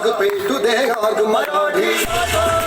मार्ग पेटू दे मार्ग मराठी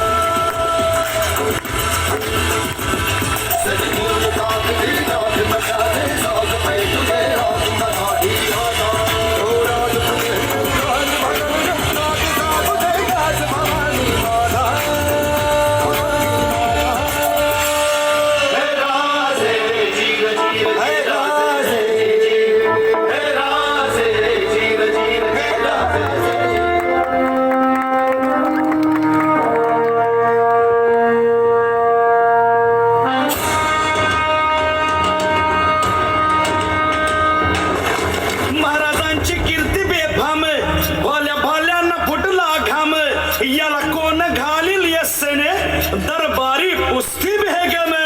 दरबारी कुस्ती भी है क्या मैं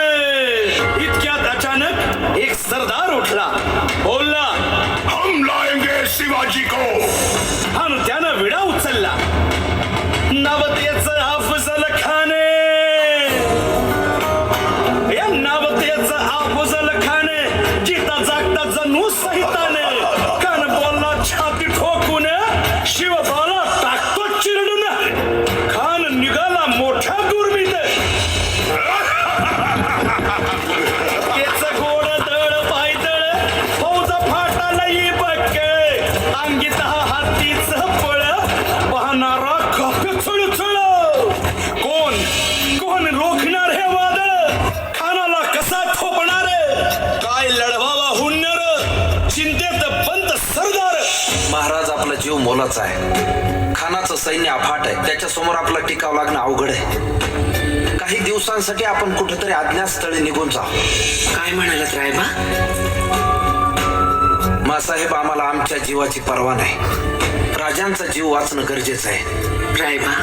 आपला जीव मोलाचा आहे. खानाचं सैन्य अफाट आहे. त्याच्यासमोर आपला टिकाव लागणं अवघड आहे. काही दिवसांसाठी आपण कुठेतरी अज्ञातस्थळी निघून जाऊ. काय म्हणालात रायबा? मासाहेब आम्हाला आमच्या जीवाची पर्वा नाही. राजांचा जीव वाचणं गरजेचं आहे. रायबा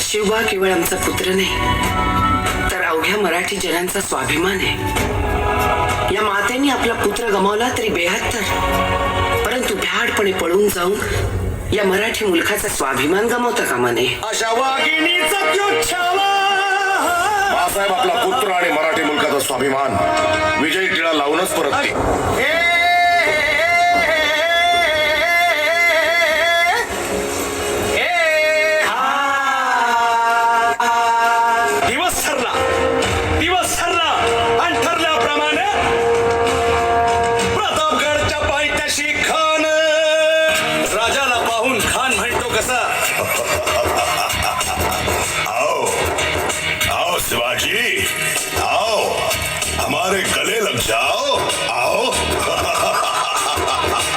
शिवबा केवळ आमचा पुत्र नाही तर अवघ्या मराठी जनांचा स्वाभिमान आहे. या मातेने आपला पुत्र गमावला तरी बेहत्तर. भ्याडपणे पळून जाऊन या मराठी मुलखाचा स्वाभिमान गमावता कामा नये. अशा वाघिणीचा बाळासाहेब आपला पुत्र आणि मराठी मुलकाचा स्वाभिमान. विजयी टिळा लावूनच परत आओ आओ शिवाजी आओ हमारे गले लग जाओ आओ।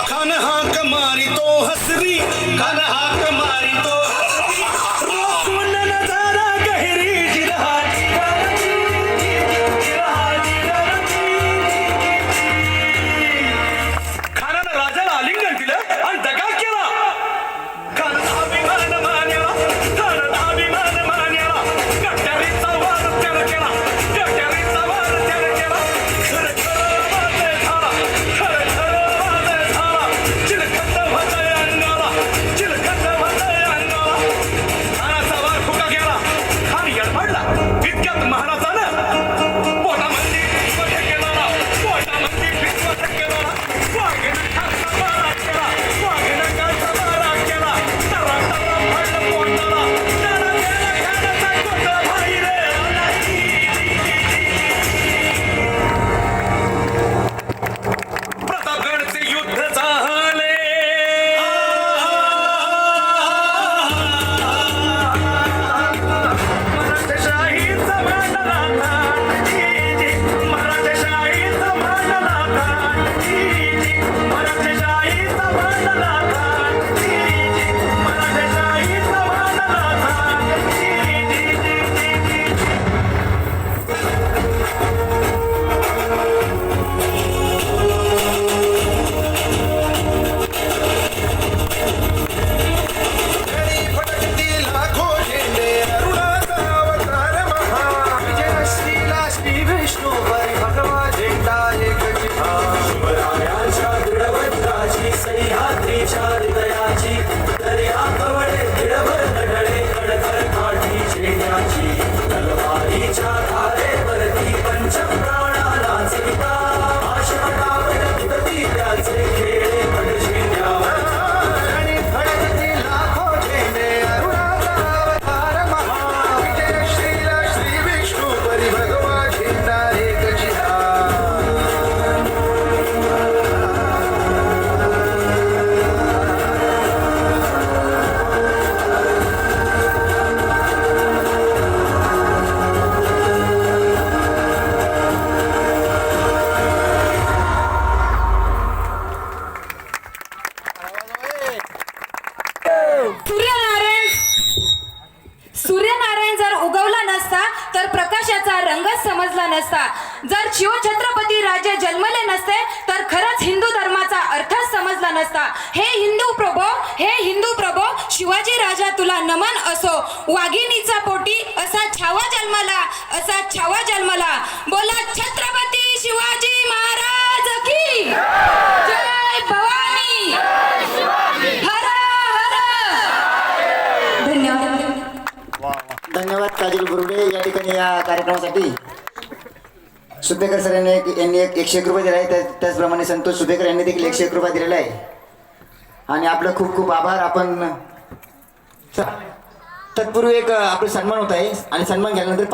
खान हाक मारी तो हसरी खान हाक सूर्यनारायण सूर्यनारायण जर उगवला नसता तर प्रकाशाचा रंगच समजला नसता. जर शिवछत्रपती राजे जन्मले नसते तर खरंच हिंदू धर्माचा अर्थच समजला नसता. हे हिंदू प्रभो हे हिंदू प्रभो शिवाजी राजा तुला नमन असो. वाघिणीचा पोटी असा छावा जन्मला असा छावा जन्मला. बोला छत्रपती शिवाजी महाराज! धन्यवाद काजल बुरुडे या ठिकाणी या कार्यक्रमासाठी. सुभेकर सर यांनी एक यांनी एक एकशे एक रुपये दिला आहे त्याचप्रमाणे संतोष सुभेकर यांनी देखील एकशे एक रुपये दिलेला आहे. आणि आपलं खूप खूप आभार. आपण तत्पूर्वी एक आपलं सन्मान होत आहे. आणि सन्मान झाल्यानंतर